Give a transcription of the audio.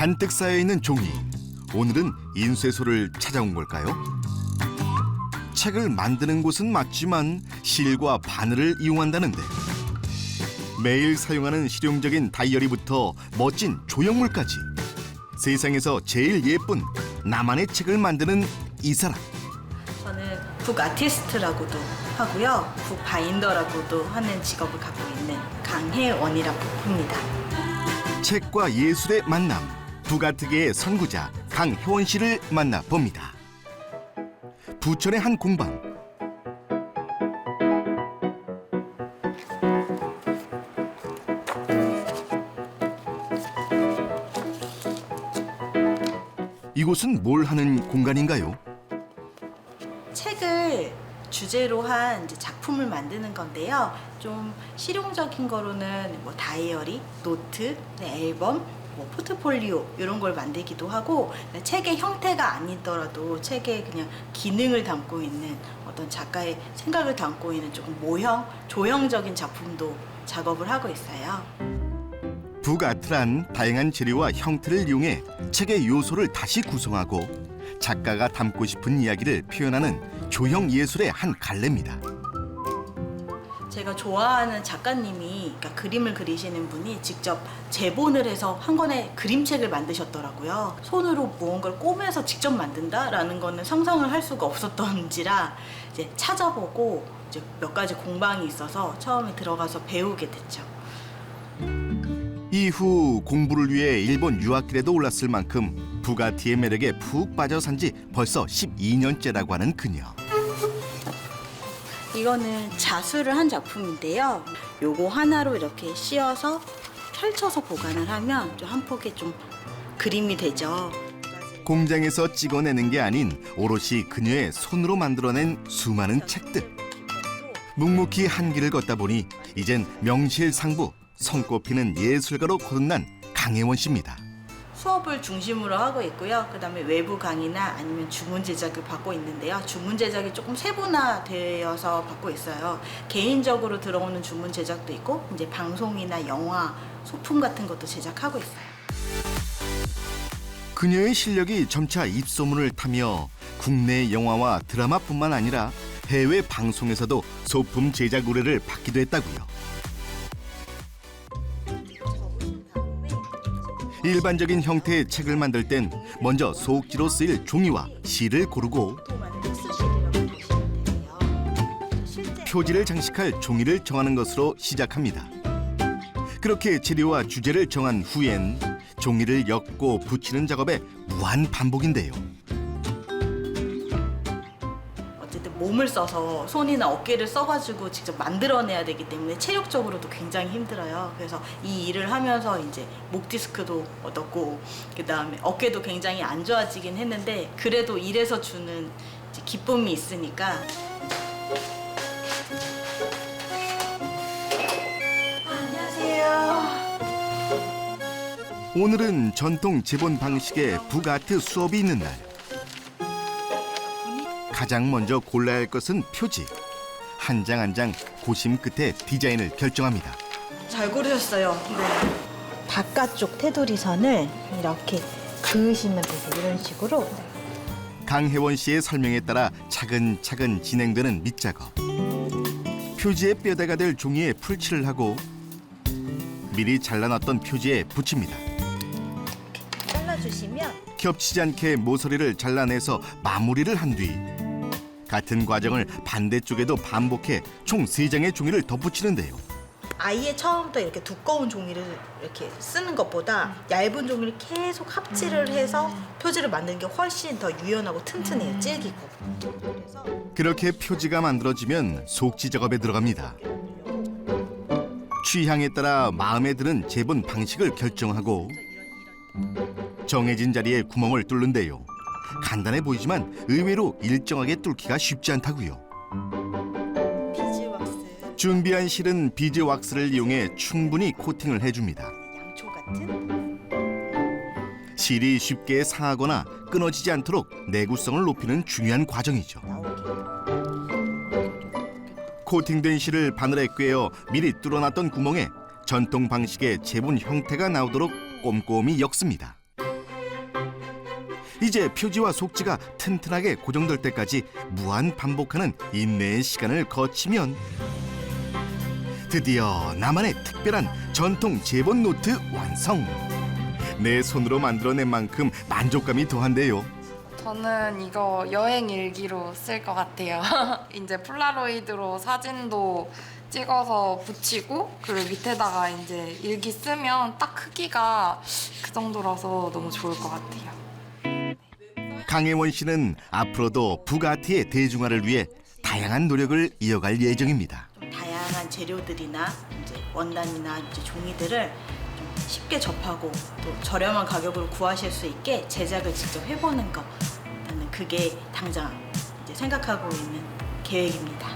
잔뜩 쌓여 있는 종이. 오늘은 인쇄소를 찾아온 걸까요? 책을 만드는 곳은 맞지만 실과 바늘을 이용한다는데 매일 사용하는 실용적인 다이어리부터 멋진 조형물까지 세상에서 제일 예쁜 나만의 책을 만드는 이 사람 저는 북 아티스트라고도 하고요. 북 바인더라고도 하는 직업을 갖고 있는 강혜원이라고 합니다. 책과 예술의 만남 북아트계의 선구자 강혜원 씨를 만나봅니다. 부천의 한 공방 이곳은 뭘 하는 공간인가요? 책을 주제로 한 작품을 만드는 건데요. 좀 실용적인 거로는 뭐 다이어리, 노트, 네, 앨범, 뭐 포트폴리오 이런 걸 만들기도 하고 네, 책의 형태가 아니더라도 책의 그냥 기능을 담고 있는 어떤 작가의 생각을 담고 있는 조금 모형, 조형적인 작품도 작업을 하고 있어요. 북아트란 다양한 재료와 형태를 이용해 책의 요소를 다시 구성하고 작가가 담고 싶은 이야기를 표현하는 조형 예술의 한 갈래입니다. 제가 좋아하는 작가님이 그러니까 그림을 그리시는 분이 직접 제본을 해서 한 권의 그림책을 만드셨더라고요. 손으로 무언가를 꼬매서 직접 만든다라는 거는 상상을 할 수가 없었던지라 이제 찾아보고 이제 몇 가지 공방이 있어서 처음에 들어가서 배우게 됐죠. 이후 공부를 위해 일본 유학길에도 올랐을 만큼 부가티의 매력에 푹 빠져 산 지 벌써 12년째라고 하는 그녀. 이거는 자수를 한 작품인데요. 요거 하나로 이렇게 씌어서 펼쳐서 보관을 하면 좀 한 폭의 좀 그림이 되죠. 공장에서 찍어내는 게 아닌 오롯이 그녀의 손으로 만들어낸 수많은 책들. 묵묵히 한 길을 걷다 보니 이젠 명실상부 손꼽히는 예술가로 거듭난 강혜원 씨입니다. 수업을 중심으로 하고 있고요. 그 다음에 외부 강의나 아니면 주문 제작을 받고 있는데요. 주문 제작이 조금 세분화되어서 받고 있어요. 개인적으로 들어오는 주문 제작도 있고 이제 방송이나 영화, 소품 같은 것도 제작하고 있어요. 그녀의 실력이 점차 입소문을 타며 국내 영화와 드라마뿐만 아니라 해외 방송에서도 소품 제작 의뢰를 받기도 했다고요. 일반적인 형태의 책을 만들 땐 먼저 소옥지로 쓰일 종이와 실을 고르고 표지를 장식할 종이를 정하는 것으로 시작합니다. 그렇게 재료와 주제를 정한 후엔 종이를 엮고 붙이는 작업의 무한 반복인데요. 몸을 써서 손이나 어깨를 써가지고 직접 만들어내야 되기 때문에 체력적으로도 굉장히 힘들어요. 그래서 이 일을 하면서 이제 목 디스크도 얻었고 그 다음에 어깨도 굉장히 안 좋아지긴 했는데 그래도 일에서 주는 기쁨이 있으니까. 오늘은 전통 제본 방식의 북아트 수업이 있는 날. 가장 먼저 골라야 할 것은 표지. 한 장 한 장 고심 끝에 디자인을 결정합니다. 잘 고르셨어요. 네. 바깥쪽 테두리 선을 이렇게 그으시면 되세요. 이런 식으로. 강혜원 씨의 설명에 따라 차근차근 진행되는 밑작업. 표지의 뼈대가 될 종이에 풀칠을 하고 미리 잘라놨던 표지에 붙입니다. 잘라주시면 겹치지 않게 모서리를 잘라내서 마무리를 한 뒤 같은 과정을 반대쪽에도 반복해 총 세장의 종이를 덧붙이는데요. 아예 처음부터 이렇게 두꺼운 종이를 이렇게 쓰는 것보다 얇은 종이를 계속 합치를 해서 표지를 만드는 게 훨씬 더 유연하고 튼튼해요. 질기고. 그래서 그렇게 표지가 만들어지면 속지 작업에 들어갑니다. 취향에 따라 마음에 드는 제본 방식을 결정하고 정해진 자리에 구멍을 뚫는데요. 간단해 보이지만 의외로 일정하게 뚫기가 쉽지 않다고요. 비즈 왁스, 준비한 실은 비즈 왁스를 이용해 충분히 코팅을 해줍니다. 양초 같은 실이 쉽게 상하거나 끊어지지 않도록 내구성을 높이는 중요한 과정이죠. 나오게. 코팅된 실을 바늘에 꿰어 미리 뚫어놨던 구멍에 전통 방식의 제본 형태가 나오도록 꼼꼼히 엮습니다. 이제 표지와 속지가 튼튼하게 고정될 때까지 무한 반복하는 인내의 시간을 거치면 드디어 나만의 특별한 전통 제본 노트 완성. 내 손으로 만들어낸 만큼 만족감이 더한데요. 저는 이거 여행 일기로 쓸 것 같아요. 이제 폴라로이드로 사진도 찍어서 붙이고 그리고 밑에다가 이제 일기 쓰면 딱 크기가 그 정도라서 너무 좋을 것 같아요. 강혜원 씨는 앞으로도 부가티의 대중화를 위해 다양한 노력을 이어갈 예정입니다. 좀 다양한 재료들이나 이제 원단이나 이제 종이들을 좀 쉽게 접하고 또 저렴한 가격으로 구하실 수 있게 제작을 직접 해보는 거. 저는 그게 당장 이제 생각하고 있는 계획입니다.